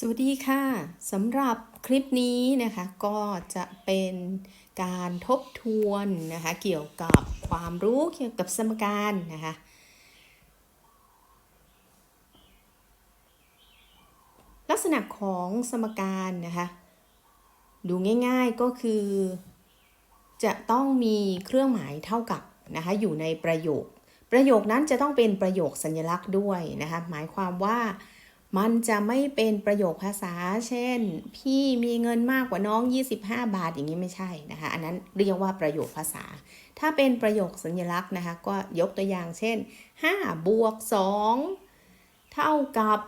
สวัสดีค่ะสำหรับคลิปนี้นะคะก็จะเป็นการทบทวนนะคะเกี่ยวกับความรู้เกี่ยวกับสมการนะคะลักษณะของสมการนะคะดูง่ายๆก็คือ จะต้องมีเครื่องหมายเท่ากับนะคะอยู่ในประโยค ประโยคนั้นจะต้องเป็นประโยคสัญลักษณ์ด้วยนะคะหมายความว่า มันจะไม่เป็นประโยคภาษา เช่น พี่มีเงินมากกว่าน้อง 25 บาทอย่างนี้ไม่ใช่นะคะ อันนั้นเรียกว่าประโยคภาษา ถ้าเป็นประโยคสัญลักษณ์นะคะ ก็ยกตัวอย่างเช่น5บวก2เท่ากับ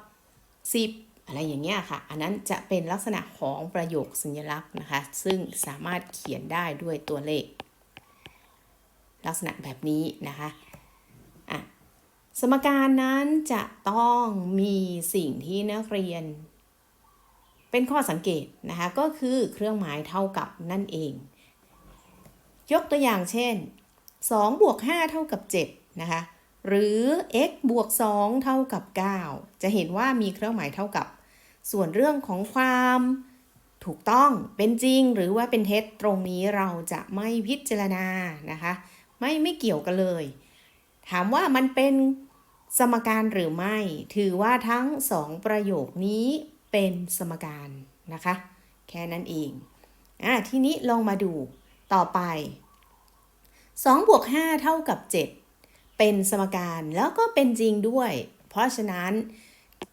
10 อะไรอย่างเงี้ยค่ะ อันนั้นจะเป็นลักษณะของประโยคสัญลักษณ์นะคะ ซึ่งสามารถเขียนได้ด้วยตัวเลข ลักษณะแบบนี้นะคะ สมการนั้นจะต้องมีสิ่งที่นักเรียน เป็นข้อสังเกตนะคะ ก็คือเครื่องหมายเท่ากับนั่นเอง ยกตัวอย่างเช่น2บวก5เท่ากับ7นะคะ หรือ x บวก2เท่ากับ 9 จะเห็นว่ามีเครื่องหมายเท่ากับ ส่วนเรื่องของความถูกต้องเป็นจริงหรือว่าเป็นเท็จตรงนี้เราจะไม่พิจารณานะคะ ไม่ไม่เกี่ยวกันเลย ถามว่ามันเป็น สมการหรือไม่ ถือว่าทั้งสองประโยคนี้เป็นสมการนะคะ แค่นั้นเองอะทีนี้ลองมาดูต่อไป2บวก5เท่ากับ 7 เป็นสมการแล้วก็เป็นจริงด้วย เพราะฉะนั้น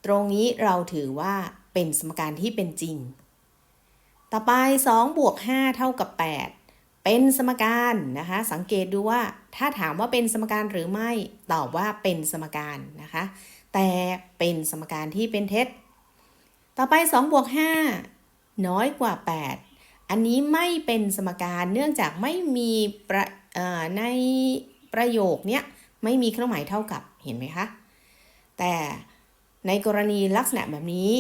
ตรงนี้เราถือว่าเป็นสมการที่เป็นจริง ต่อไป2บวก5เท่ากับ 8 เป็นสมการนะคะ สังเกตดูว่าถ้าถามว่าเป็นสมการหรือไม่ตอบว่าเป็นสมการนะคะ แต่เป็นสมการที่เป็นเท็จ ต่อไป2บวก5น้อยกว่า 8 อันนี้ไม่เป็นสมการเนื่องจากไม่มีประในประโยคเนี้ยไม่มีเครื่องหมายเท่ากับเห็นไหมคะ แต่ในกรณีลักษณะแบบนี้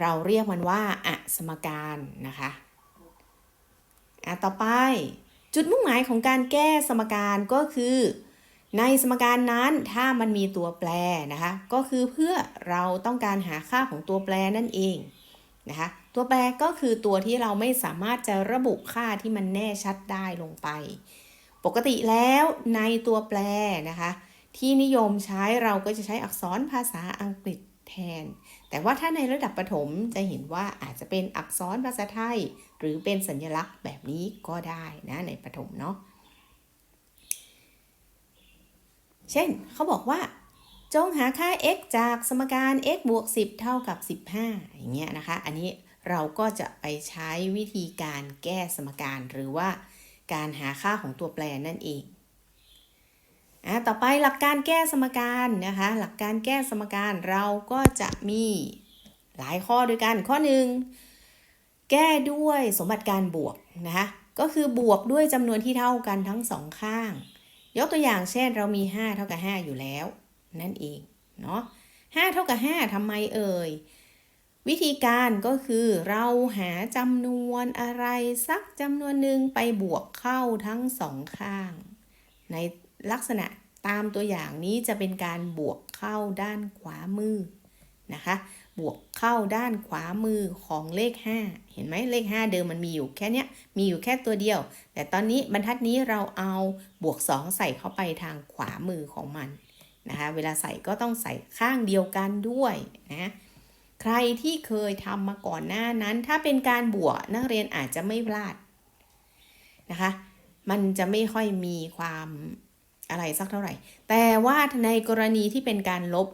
เราเรียกมันว่า อสมการนะคะ อะต่อไป จุดมุ่งหมายของการแก้สมการก็คือ ในสมการนั้นถ้ามันมีตัวแปรนะคะ ก็คือเพื่อเราต้องการหาค่าของตัวแปรนั่นเองนะคะตัวแปรก็คือตัวที่เราไม่สามารถจะระบุค่าที่มันแน่ชัดได้ลงไป ปกติแล้วในตัวแปรนะคะ ที่นิยมใช้เราก็จะใช้อักษรภาษาอังกฤษ แทน แต่ว่าถ้าในระดับประถมจะเห็นว่าอาจจะเป็นอักษรภาษาไทย หรือเป็นสัญลักษณ์แบบนี้ก็ได้นะในประถมเนาะ เช่นเขาบอกว่า จงหาค่า x จากสมการ x บวก 10 เท่ากับ 15 อย่างเงี้ยนะคะ อันนี้เราก็จะไปใช้วิธีการแก้สมการหรือว่าการหาค่าของตัวแปรนั่นเอง อะต่อไปหลักการแก้สมการนะคะ หลักการแก้สมการเราก็จะมีหลายข้อด้วยกัน ข้อหนึ่งแก้ด้วยสมบัติการบวกนะคะก็คือบวกด้วยจำนวนที่เท่ากันทั้งสองข้าง ยกตัวอย่างเช่นเรามี 5 เท่ากับ 5 อยู่แล้ว นั่นเองเนาะ5เท่ากับ 5ทำไมเอ่ย วิธีการก็คือเราหาจำนวนอะไรสักจำนวนหนึ่งไปบวกเข้าทั้งสองข้าง ใน ลักษณะตามตัวอย่างนี้จะเป็นการบวกเข้าด้านขวามือนะคะ บวกเข้าด้านขวามือของเลข 5 เห็นไหมเลข 5 เดิมมันมีอยู่แค่นี้มีอยู่แค่ตัวเดียว แต่ตอนนี้บรรทัดนี้เราเอาบวก 2 ใส่เข้าไปทางขวามือของมันนะคะเวลาใส่ก็ต้องใส่ข้างเดียวกันด้วยนะใครที่เคยทำมาก่อนหน้านั้น ถ้าเป็นการบวกนักเรียนอาจจะไม่พลาดนะคะ มันจะไม่ค่อยมีความ อะไรสักเท่าไหร่ แต่ว่าในกรณีที่เป็นการลบ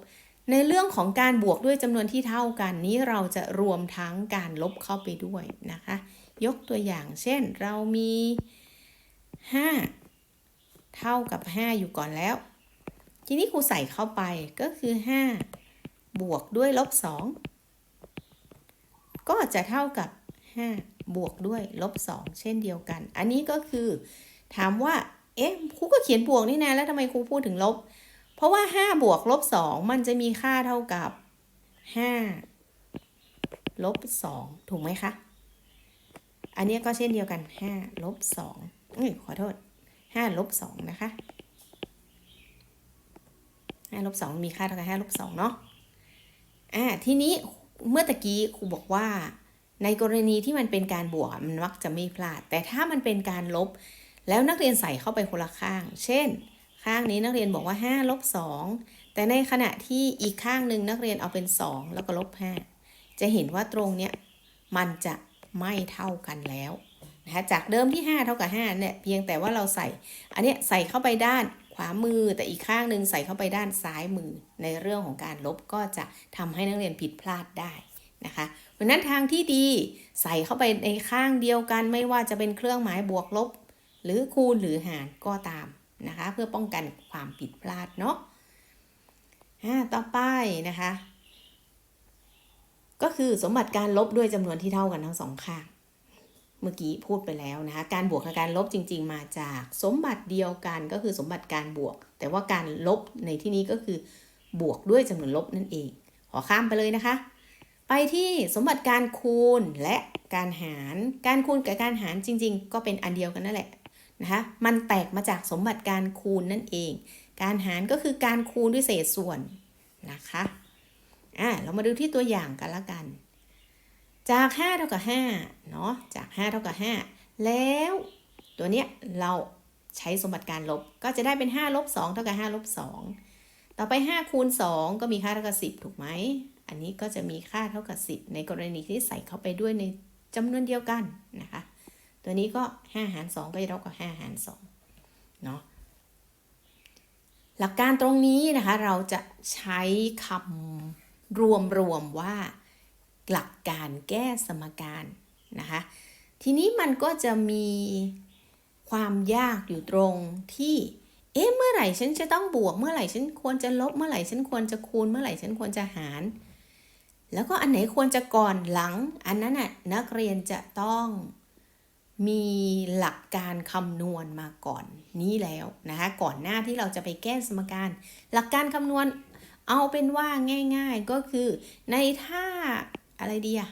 ในเรื่องของการบวกด้วยจำนวนที่เท่ากันนี้เราจะรวมทั้งการลบเข้าไปด้วยนะคะ ยกตัวอย่างเช่นเรามี 5 เท่ากับ 5 อยู่ก่อนแล้ว ทีนี้ครูใส่เข้าไปก็คือ 5 บวกด้วยลบ 2 ก็จะเท่ากับ 5 บวกด้วยลบ 2 เช่นเดียวกัน อันนี้ก็คือถามว่า เอ๊ะครูก็เขียนบวกนี่นะแล้วทำไมครูพูดถึงลบ เพราะว่า 5 บวกลบ 2 มันจะมีค่าเท่ากับ 5 ลบ 2 ถูกไหมคะ อันนี้ก็เช่นเดียวกัน 5 ลบ2อุ้ยขอโทษ 5 ลบ 2 นะคะ 5 ลบ 2 มีค่าเท่ากับ 5 ลบ 2 เนาะอ่าทีนี้เมื่อตะกี้ครูบอกว่าในกรณีที่มันเป็นการบวกมันมักจะไม่พลาด แต่ถ้ามันเป็นการลบ แล้วนักเรียนใส่เข้าไปคนละข้าง เช่น ข้างนี้นักเรียนบอกว่า5ลบ2แต่ในขณะที่อีกข้างหนึ่งนักเรียนเอาเป็น 2 แล้วก็ลบ5จะเห็นว่าตรงเนี้ยมันจะไม่เท่ากันแล้วนะคะจากเดิมที่ 5 เท่ากับ5เนี่ยเพียงแต่ว่าเราใส่ อันเนี้ยใส่เข้าไปด้านขวามือ แต่อีกข้างหนึ่งใส่เข้าไปด้านซ้ายมือ ในเรื่องของการลบก็จะทำให้นักเรียนผิดพลาดได้นะคะเพราะนั้นทางที่ดีใส่เข้าไปในข้างเดียวกันไม่ว่าจะเป็นเครื่องหมายบวกลบ หรือคูณหรือหารก็ตามนะคะ เพื่อป้องกันความผิดพลาดเนาะอ่าต่อไปนะคะ ก็คือสมบัติการลบด้วยจำนวนที่เท่ากันทั้งสองข้างเมื่อกี้พูดไปแล้วนะคะ การบวกกับการลบจริง ๆ มาจากสมบัติเดียวกันก็คือสมบัติการบวก แต่ว่าการลบในที่นี้ก็คือบวกด้วยจำนวนลบนั่นเอง ขอข้ามไปเลยนะคะ ไปที่สมบัติการคูณและการหาร การคูณกับการหารจริง ๆ ก็เป็นอันเดียวกันนั่นแหละ นะคะมันแตกมาจากสมบัติการคูณนั่นเอง การหารก็คือการคูณด้วยเศษส่วนนะคะอะเรามาดูที่ตัวอย่างกันละกัน จาก 5 เท่ากับ5เนาะจาก 5 เท่ากับ 5 แล้วตัวเนี้ยเราใช้สมบัติการลบก็จะได้เป็น 5 ลบ 2 เท่ากับ 5 ลบ 2 ต่อไป 5 คูณ 2 ก็มีค่าเท่ากับ 10 ถูกไหม อันนี้ก็จะมีค่าเท่ากับ 10 ในกรณีที่ใส่เข้าไปด้วยในจำนวนเดียวกันนะคะ ตัวนี้ก็5หาร2ก็จะเท่ากับ5หาร2เนาะหลักการตรงนี้นะคะเราจะใช้คำรวมๆว่าหลักการแก้สมการนะคะทีนี้มันก็จะมีความยากอยู่ตรงที่ เอ๊ะเมื่อไหร่ฉันจะต้องบวก เมื่อไหร่ฉันควรจะลบ เมื่อไหร่ฉันควรจะคูณ เมื่อไหร่ฉันควรจะหาร แล้วก็อันไหนควรจะก่อนหลัง อันนั้นน่ะนักเรียนจะต้อง มีหลักการคำนวณมาก่อนนี้แล้วนะคะก่อนหน้าที่เราจะไปแก้สมการ หลักการคำนวณเอาเป็นว่าง่ายๆก็คือ ในท่าอะไรดีอะ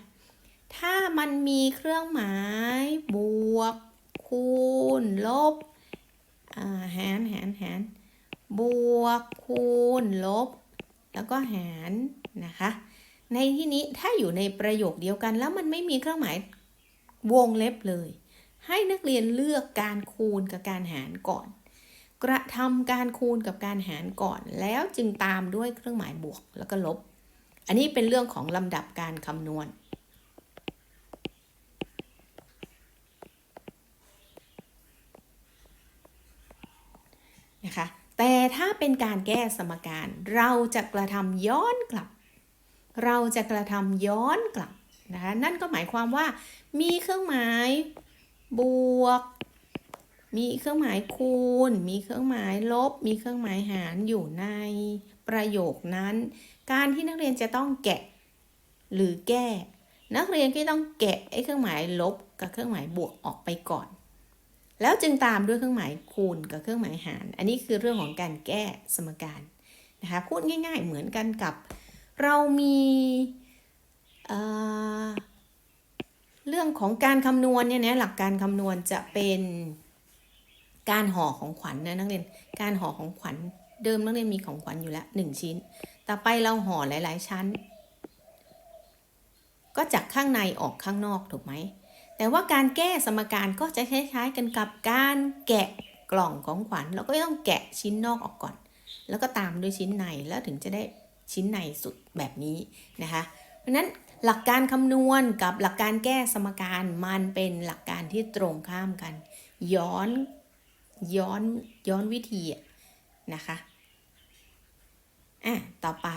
ถ้ามันมีเครื่องหมาย บวก คูณ ลบหารหารหารบวก คูณ ลบ แล้วก็หารนะคะ ในที่นี้ถ้าอยู่ในประโยคเดียวกันแล้วมันไม่มีเครื่องหมายวงเล็บเลย ให้นักเรียนเลือกการคูณกับการหารก่อน กระทำการคูณกับการหารก่อน แล้วจึงตามด้วยเครื่องหมายบวกแล้วก็ลบ อันนี้เป็นเรื่องของลำดับการคำนวณ นะคะ แต่ถ้าเป็นการแก้สมการ เราจะกระทำย้อนกลับ เราจะกระทำย้อนกลับนะคะ นั่นก็หมายความว่ามีเครื่องหมาย บวก มีเครื่องหมายคูณ มีเครื่องหมายลบ มีเครื่องหมายหารอยู่ในประโยคนั้น การที่นักเรียนจะต้องแกะหรือแก้ นักเรียนก็ต้องแกะไอ้เครื่องหมายลบกับเครื่องหมายบวกออกไปก่อน แล้วจึงตามด้วยเครื่องหมายคูณกับเครื่องหมายหาร อันนี้คือเรื่องของการแก้สมการนะคะพูดง่าย ๆ เหมือนกันกับ เรามี เรื่องของการคำนวณเนี่ยนะหลักการคำนวณจะเป็นการห่อของขวัญนนะนักเรียน การห่อของขวัญเดิมนักเรียนมีของขวัญอยู่แล้วหนึ่งชิ้น ต่อไปเราห่อหลาย ๆ ชั้น ก็จากข้างในออกข้างนอกถูกไหม แต่ว่าการแก้สมการก็จะคล้ายๆกันกับการแกะกล่องของขวัญเราก็ต้องแกะชิ้นนอกออกก่อน แล้วก็ตามด้วยชิ้นในแล้วถึงจะได้ชิ้นในสุดแบบนี้นะคะ เพราะนั้น หลักการคำนวณกับหลักการแก้สมการมันเป็นหลักการที่ตรงข้ามกัน ย้อนย้อนย้อนวิธีนะคะอะต่อไป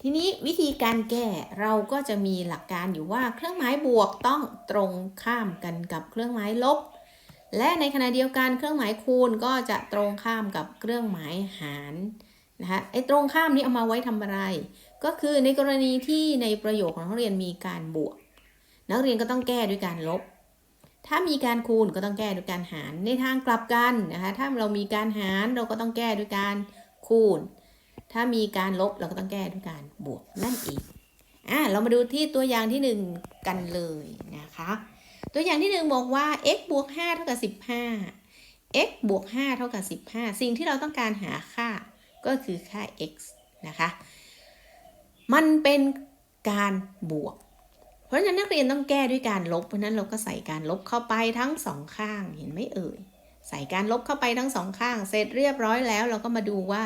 ทีนี้วิธีการแก้เราก็จะมีหลักการอยู่ว่าเครื่องหมายบวกต้องตรงข้ามกันกับเครื่องหมายลบ และในขณะเดียวกันเครื่องหมายคูณก็จะตรงข้ามกับเครื่องหมายหารนะคะไอ้ตรงข้ามนี้เอามาไว้ทำอะไร ก็คือในกรณีที่ในประโยคของนักเรียนมีการบวก นักเรียนก็ต้องแก้ด้วยการลบ ถ้ามีการคูณก็ต้องแก้ด้วยการหาร ในทางกลับกันนะคะ ถ้าเรามีการหารเราก็ต้องแก้ด้วยการคูณ ถ้ามีการลบเราก็ต้องแก้ด้วยการบวกนั่นเองอะเรามาดูที่ตัวอย่างที่หนึ่งกันเลยนะคะ ตัวอย่างที่หนึ่งบอกว่า x บวก5เท่ากับ15 x บวก5เท่ากับ15 สิ่งที่เราต้องการหาค่าก็คือค่า x นะคะ มันเป็นการบวก เพราะฉะนั้นนักเรียนต้องแก้ด้วยการลบ เพราะฉะนั้นเราก็ใส่การลบเข้าไปทั้งสองข้าง เห็นไหมเอ่ย ใส่การลบเข้าไปทั้งสองข้าง เสร็จเรียบร้อยแล้วเราก็มาดูว่า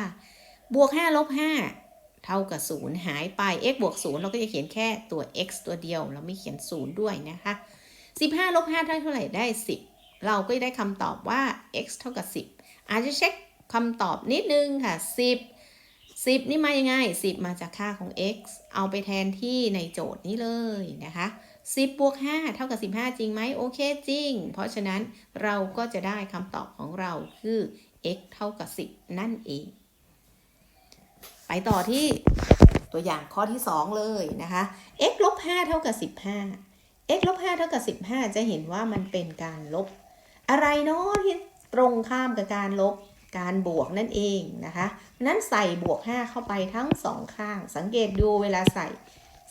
บวก5ลบ5เท่ากับ 0 หายไป x บวก 0 เราก็จะเขียนแค่ตัว x ตัวเดียว เราไม่เขียน 0 ด้วยนะคะ 15ลบ5ได้เท่าไหร่ได้ 10 เราก็ได้คำตอบว่า x เท่ากับ 10 อาจจะเช็คคำตอบนิดนึงค่ะ 10 10 นี่มายังไง 10 มาจากค่าของ x เอาไปแทนที่ในโจทย์นี้เลยนะคะ 10บวก5เท่ากับ 15 จริงไหมโอเคจริง เพราะฉะนั้นเราก็จะได้คำตอบของเราคือ x เท่ากับ 10 นั่นเอง ไปต่อที่ตัวอย่างข้อที่ 2 เลยนะคะ x ลบ5เท่ากับ 15 x ลบ5เท่ากับ 15 จะเห็นว่ามันเป็นการลบ อะไรเนาะที่ตรงข้ามกับการลบ การบวกนั่นเองนะคะนั้นใส่บวก 5 เข้าไปทั้งสองข้าง สังเกตดูเวลาใส่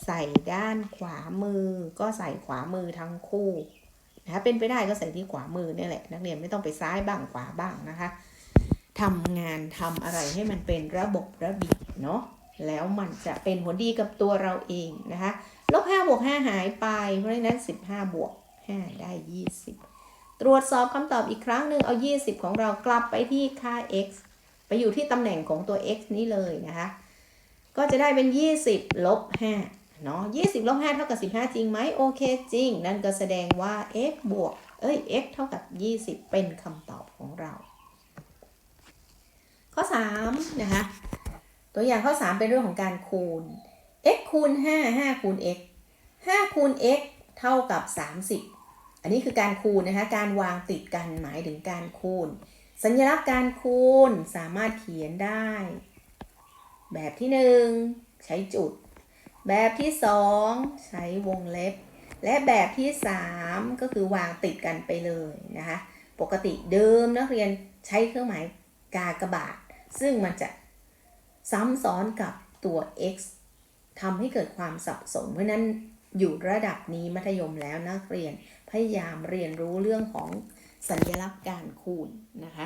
ใส่ด้านขวามือ ก็ใส่ขวามือทั้งคู่นะคะเป็นไปได้ก็ใส่ที่ขวามือนี่แหละ นักเรียนไม่ต้องไปซ้ายบ้างขวาบ้างนะคะทำงานทำอะไรให้มันเป็นระบบระเบียบเนาะแล้วมันจะเป็นผลดีกับตัวเราเองนะคะลบ5บวก5หายไป เพราะฉะนั้น 15บวก5ได้ 20 ตรวจสอบคำตอบอีกครั้งหนึ่งเอา 20 ของเรากลับไปที่ค่า x ไปอยู่ที่ตำแหน่งของตัว x นี้เลยนะคะ ก็จะได้เป็น 20ลบ5เนาะ20ลบ5เท่ากับ 15 จริงไหมโอเคจริง นั่นก็แสดงว่า x บวก เอ้ย x เท่ากับ 20 เป็นคำตอบของเรา ข้อ3นะคะ ตัวอย่างข้อ 3 เป็นเรื่องของการคูณ x คูณ 5 5 คูณ x 5 คูณ x เท่ากับ 30 อันนี้คือการคูณนะคะ การวางติดกันหมายถึงการคูณ สัญลักษณ์การคูณสามารถเขียนได้ แบบที่1ใช้จุด แบบที่2ใช้วงเล็บ และแบบที่3ก็คือวางติดกันไปเลยนะคะ ปกติเดิมนักเรียนใช้เครื่องหมายกากบาท ซึ่งมันจะซ้ำซ้อนกับตัว x ทำให้เกิดความสับสน เพราะนั้นอยู่ระดับนี้มัธยมแล้วนักเรียน พยายามเรียนรู้เรื่องของสัญลักษณ์การคูณนะคะ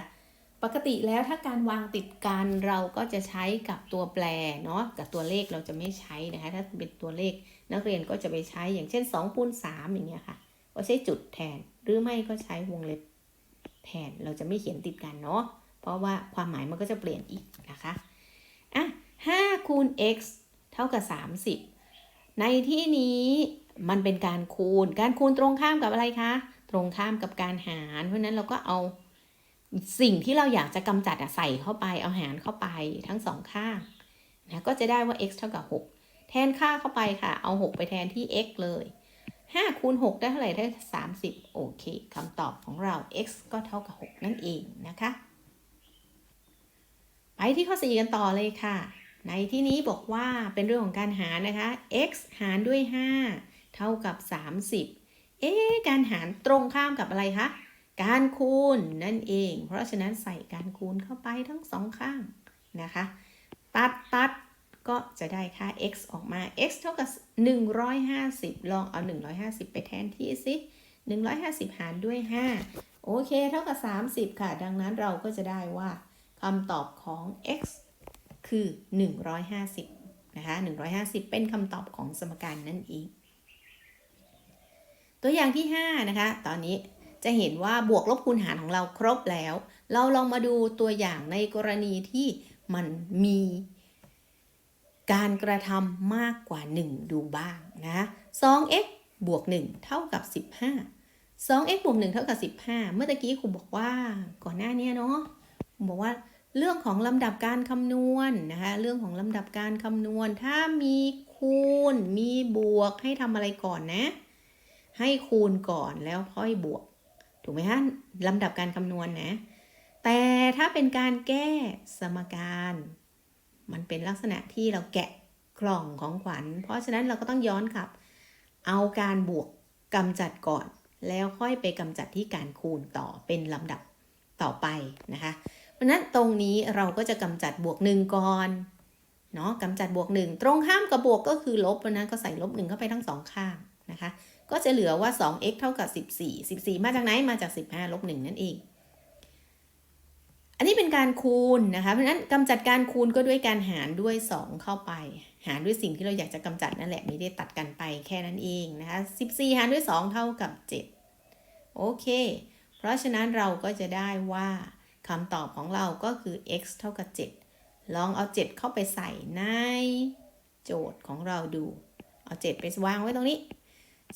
ปกติแล้วถ้าการวางติดกันเราก็จะใช้กับตัวแปรเนาะกับตัวเลขเราจะไม่ใช้นะคะ ถ้าเป็นตัวเลขนักเรียนก็จะไปใช้อย่างเช่น2คูณ3อย่างเงี้ยค่ะ ก็ใช้จุดแทนหรือไม่ก็ใช้วงเล็บแทนเราจะไม่เขียนติดกันเนาะเพราะว่าความหมายมันก็จะเปลี่ยนอีกนะคะอะ5คูณ x เท่ากับ 30 ในที่นี้ มันเป็นการคูณ การคูณตรงข้ามกับอะไรคะ ตรงข้ามกับการหาร เพราะนั้นเราก็เอาสิ่งที่เราอยากจะกำจัดใส่เข้าไป เอาหารเข้าไปทั้งสองข้างนะก็จะได้ว่า x เท่ากับ 6 แทนค่าเข้าไปค่ะ เอา 6 ไปแทนที่ x เลย5คูณ6ได้เท่าไหร่ได้ 30 โอเคคำตอบของเรา x ก็เท่ากับ 6 นั่นเองนะคะ ไปที่ข้อ 4 กันต่อเลยค่ะ ในที่นี้บอกว่าเป็นเรื่องของการหารนะคะ x หารด้วย 5 เท่ากับ 30 เอ๊การหารตรงข้ามกับอะไรคะ การคูณนั่นเอง เพราะฉะนั้นใส่การคูณเข้าไปทั้งสองข้างนะคะ ตัดตัดก็จะได้ค่า x ออกมา x เท่ากับ 150 ลองเอา 150 ไปแทนที่สิ 150 หารด้วย 5 โอเค เท่ากับ 30 ค่ะ ดังนั้นเราก็จะได้ว่าคำตอบของ x คือ 150 นะคะ 150 เป็นคำตอบของสมการนั่นเอง ตัวอย่างที่ 5 นะคะ ตอนนี้จะเห็นว่าบวกลบคูณหารของเราครบแล้ว เราลองมาดูตัวอย่างในกรณีที่มันมีการกระทำมากกว่า 1 ดูบ้างนะ 2x บวก 1 เท่ากับ 15 2x บวก 1 เท่ากับ 15 เมื่อตะกี้ครูบอกว่าก่อนหน้านี้เนาะบอกว่าเรื่องของลำดับการคำนวณนะคะ เรื่องของลำดับการคำนวณ ถ้ามีคูณ มีบวกให้ทำอะไรก่อนนะ ให้คูณก่อนแล้วค่อยบวก ถูกไหมฮะลำดับการคำนวณนะ แต่ถ้าเป็นการแก้สมการ มันเป็นลักษณะที่เราแกะกล่องของขวัญ เพราะฉะนั้นเราก็ต้องย้อนกลับ เอาการบวกกำจัดก่อน แล้วค่อยไปกำจัดที่การคูณต่อเป็นลำดับต่อไปนะคะเพราะนั้นตรงนี้เราก็จะกำจัดบวกหนึ่งก่อนเนาะกำจัดบวกหนึ่งตรงข้ามกับบวกก็คือลบเพราะนั้นก็ใส่ลบหนึ่งเข้าไปทั้งสองข้างนะคะ ก็จะเหลือว่า 2x เท่ากับ 14 14 มาจากไหน มาจาก 15 ลบ 1 นั่นเอง อันนี้เป็นการคูณนะคะ เพราะฉะนั้นกำจัดการคูณก็ด้วยการหารด้วย 2 เข้าไป หารด้วยสิ่งที่เราอยากจะกำจัดนั่นแหละ ไม่ได้ตัดกันไปแค่นั้นเองนะคะ 14 หารด้วย 2 เท่ากับ 7 โอเค เพราะฉะนั้นเราก็จะได้ว่าคำตอบของเราก็คือ x เท่ากับ 7 ลองเอา 7 เข้าไปใส่ในโจทย์ของเราดู เอา 7 ไปวางไว้ตรงนี้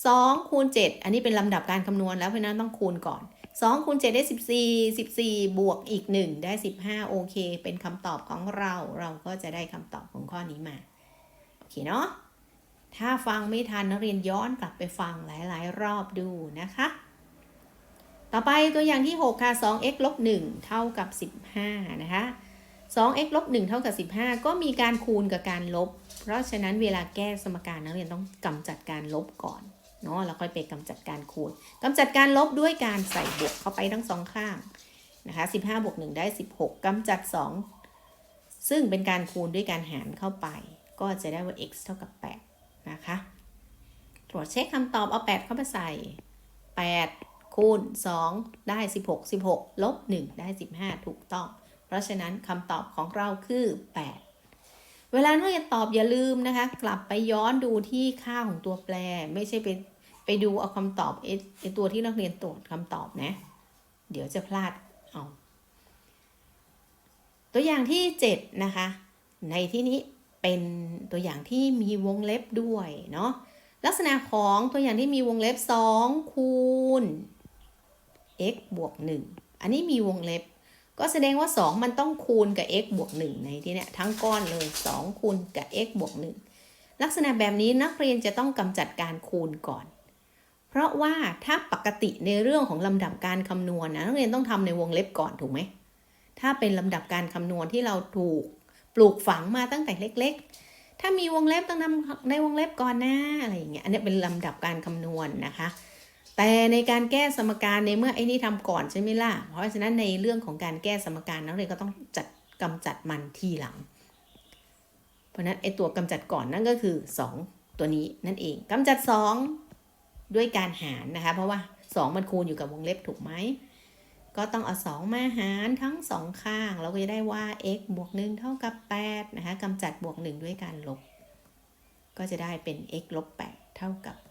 2คูณ7 อันนี้เป็นลำดับการคำนวณแล้วเพราะนั้นต้องคูณก่อน 2คูณ7ได้ 14 14 บวกอีก 1 ได้ 15 โอเค เป็นคำตอบของเรา เราก็จะได้คำตอบของข้อนี้มา โอเคเนาะ ถ้าฟังไม่ทันนักเรียนย้อนกลับไปฟังหลาย ๆ รอบดูนะคะ ต่อไปตัวอย่างที่ 6 ค่ะ 2x ลบ1เท่ากับ 15 นะคะ 2x ลบ1เท่ากับ 15 ก็มีการคูณกับการลบ เพราะฉะนั้นเวลาแก้สมการนักเรียนต้องกำจัดการลบก่อน เนาะแล้วค่อยไปกำจัดการคูณกำจัดการลบด้วยการใส่บวกเข้าไปทั้งสองข้างนะคะ15บวก1ได้ 16กำจัด 2 ซึ่งเป็นการคูณด้วยการหารเข้าไป ก็จะได้ว่า x เท่ากับ 8 นะคะ ตรวจเช็คคำตอบเอา 8 เข้าไปใส่ 8 คูณ 2 ได้ 16 16 ลบ 1 ได้ 15 ถูกต้อง เพราะฉะนั้นคำตอบของเราคือ 8 เวลานักเรียนตอบอย่าลืมนะคะ กลับไปย้อนดูที่ค่าของตัวแปรไม่ใช่ไป ไปดูเอาคำตอบไอ้ตัวที่นักเรียนตรวจคำตอบนะ เดี๋ยวจะพลาดเอาตัวอย่างที่ 7 นะคะ ในที่นี้เป็นตัวอย่างที่มีวงเล็บด้วยเนาะลักษณะของตัวอย่างที่มีวงเล็บ 2 คูณ x บวก 1 อันนี้มีวงเล็บ ก็แสดงว่า 2 มันต้องคูณกับ x บวก 1 ในที่เนี้ยทั้งก้อนเลย 2 คูณกับ x บวก 1 ลักษณะแบบนี้นักเรียนจะต้องกำจัดการคูณก่อน เพราะว่าถ้าปกติในเรื่องของลำดับการคำนวณนะนักเรียนต้องทำในวงเล็บก่อนถูกไหม ถ้าเป็นลำดับการคำนวณที่เราถูกปลูกฝังมาตั้งแต่เล็ก ๆ ถ้ามีวงเล็บต้องทำในวงเล็บก่อนนะอะไรอย่างเงี้ย อันนี้เป็นลำดับการคำนวณนะคะ แต่ในการแก้สมการในเมื่อไอ้นี่ทำก่อนใช่ไหมล่ะ เพราะฉะนั้นในเรื่องของการแก้สมการนักเรียนก็ต้องจัดกำจัดมันทีหลัง เพราะฉะนั้นไอ้ตัวกำจัดก่อนนั่นก็คือ 2 ตัวนี้นั่นเองกำจัด 2 ด้วยการหารนะคะ เพราะว่า 2 มันคูณอยู่กับวงเล็บถูกไหม ก็ต้องเอา 2 มาหารทั้ง 2 ข้าง เราก็จะได้ว่า x บวก 1 เท่ากับ 8 นะคะกำจัดบวก 1 ด้วยการลบ ก็จะได้เป็น x ลบ 8 เท่ากับ 7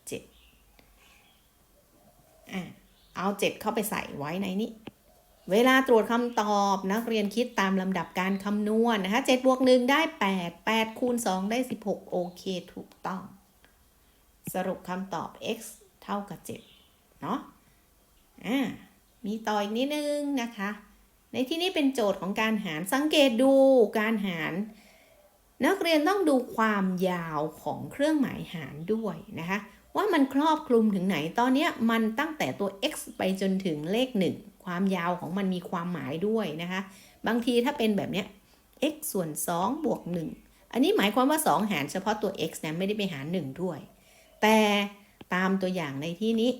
อะเอา 7 เข้าไปใส่ไว้ในนี้ เวลาตรวจคำตอบนักเรียนคิดตามลำดับการคำนวณนะคะ7บวก 1 ได้ 8 8 คูณ 2 ได้ 16 โอเค ถูกต้อง สรุปคำตอบ x เท่ากับ 7 เนาะอ่ามีต่ออีกนิดนึงนะคะ ในที่นี้เป็นโจทย์ของการหารสังเกตดูการหาร นักเรียนต้องดูความยาวของเครื่องหมายหารด้วยนะคะ ว่ามันครอบคลุมถึงไหนตอนนี้มันตั้งแต่ตัว x ไปจนถึงเลข 1 ความยาวของมันมีความหมายด้วยนะคะ บางทีถ้าเป็นแบบเนี้ย x ส่วน2บวก1อันนี้หมายความว่า 2 หารเฉพาะตัว x นะไม่ได้ไปหาร 1 ด้วย แต่ ตามตัวอย่างในที่นี้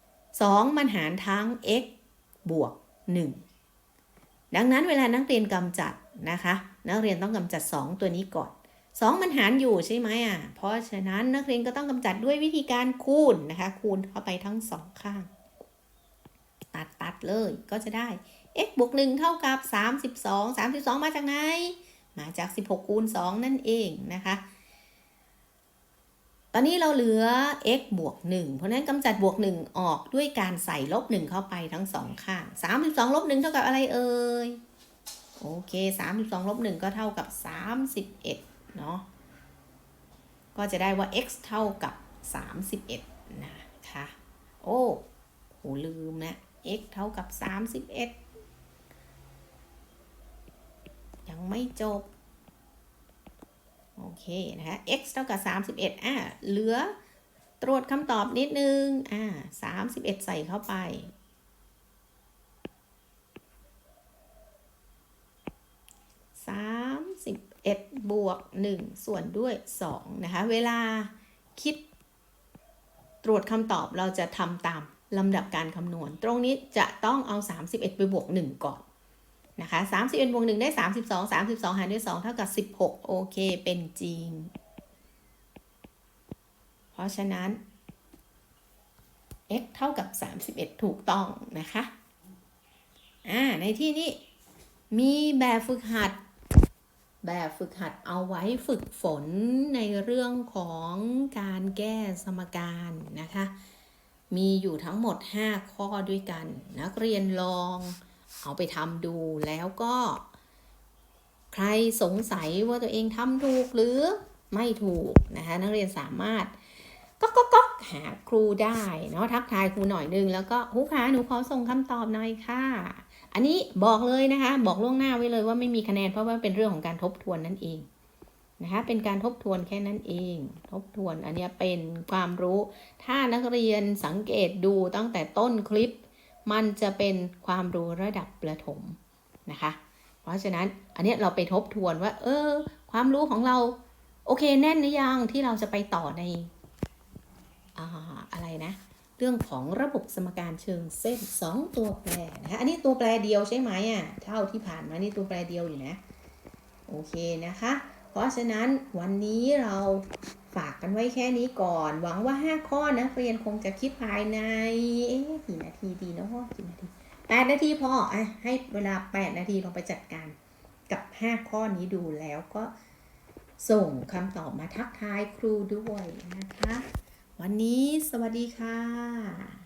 2 มันหารทั้ง x บวก 1 ดังนั้นเวลานักเรียนกำจัดนะคะ นักเรียนต้องกำจัด 2 ตัวนี้ก่อน 2 มันหารอยู่ใช่ไหมอะ เพราะฉะนั้นนักเรียนก็ต้องกำจัดด้วยวิธีการคูณนะคะ คูณเข้าไปทั้งสองข้าง ตัดตัดเลยก็จะได้ x บวก 1 เท่ากับ 32 32 มาจากไหน มาจาก 16 คูณ 2 นั่นเองนะคะ อนนี้เราเหลือ x บวก 1 เพราะนั้นกำจัดบวก 1 ออกด้วยการใส่ลบ 1 เข้าไปทั้งสองข้าง 32 ลบ 1 เท่ากับอะไรเอ่ย โอเค 32 ลบ 1 ก็เท่ากับ 31 เนาะ ก็จะได้ว่า x เท่ากับ 31 นะคะ โอ้โหลืมนะ x เท่ากับ 31 ยังไม่จบ โอเคนะคะ x เท่ากับ 31อะเหลือตรวจคำตอบนิดนึงอ่า31 ใส่เข้าไป 31 บวก 1 ส่วนด้วย 2 นะคะ เวลาคิดตรวจคำตอบเราจะทำตามลำดับการคำนวณ ตรงนี้จะต้องเอา 31 ไปบวก 1 ก่อน นะคะ31บวก1ได้ 32 32 หารด้วย 2 เท่ากับ 16 โอเค เป็นจริง เพราะฉะนั้น x เท่ากับ 31 ถูกต้องนะคะ อ่า ในที่นี้มีแบบฝึกหัด แบบฝึกหัดเอาไว้ฝึกฝนในเรื่องของการแก้สมการนะคะ มีอยู่ทั้งหมด 5 ข้อด้วยกัน นักเรียนลอง เอาไปทำดูแล้วก็ ใครสงสัยว่าตัวเองทำถูกหรือไม่ถูกนะคะนักเรียนสามารถก็ก็ก็หาครูได้เนาะทักทายครูหน่อยนึงแล้วก็ครูคะหนูขอส่งคำตอบหน่อยค่ะ อันนี้บอกเลยนะคะ บอกล่วงหน้าไว้เลยว่าไม่มีคะแนนเพราะว่าเป็นเรื่องของการทบทวนนั่นเองนะคะเป็นการทบทวนแค่นั้นเอง ทบทวนอันนี้เป็นความรู้ ถ้านักเรียนสังเกตดูตั้งแต่ต้นคลิป มันจะเป็นความรู้ระดับประถมนะคะ เพราะฉะนั้นอันนี้เราไปทบทวนว่า เออ ความรู้ของเราโอเคแน่นหรือยังที่เราจะไปต่อในออะไรนะ เรื่องของระบบสมการเชิงเส้น 2 ตัวแปรนะคะอันนี้ตัวแปรเดียวใช่ไหมอะเท่าที่ผ่านมานี่ตัวแปรเดียวอยู่นะ โอเคนะคะ เพราะฉะนั้นวันนี้เราฝากกันไว้แค่นี้ก่อน หวังว่า 5 ข้อนะเรียนคงจะคิดภายในเอ๊ะกี่นาทีดีเนาะกี่นาที8นาทีพออะให้เวลา 8 นาทีลองไปจัดการกับ 5 ข้อนี้ดูแล้วก็ส่งคำตอบมาทักทายครูด้วยนะคะ วันนี้สวัสดีค่ะ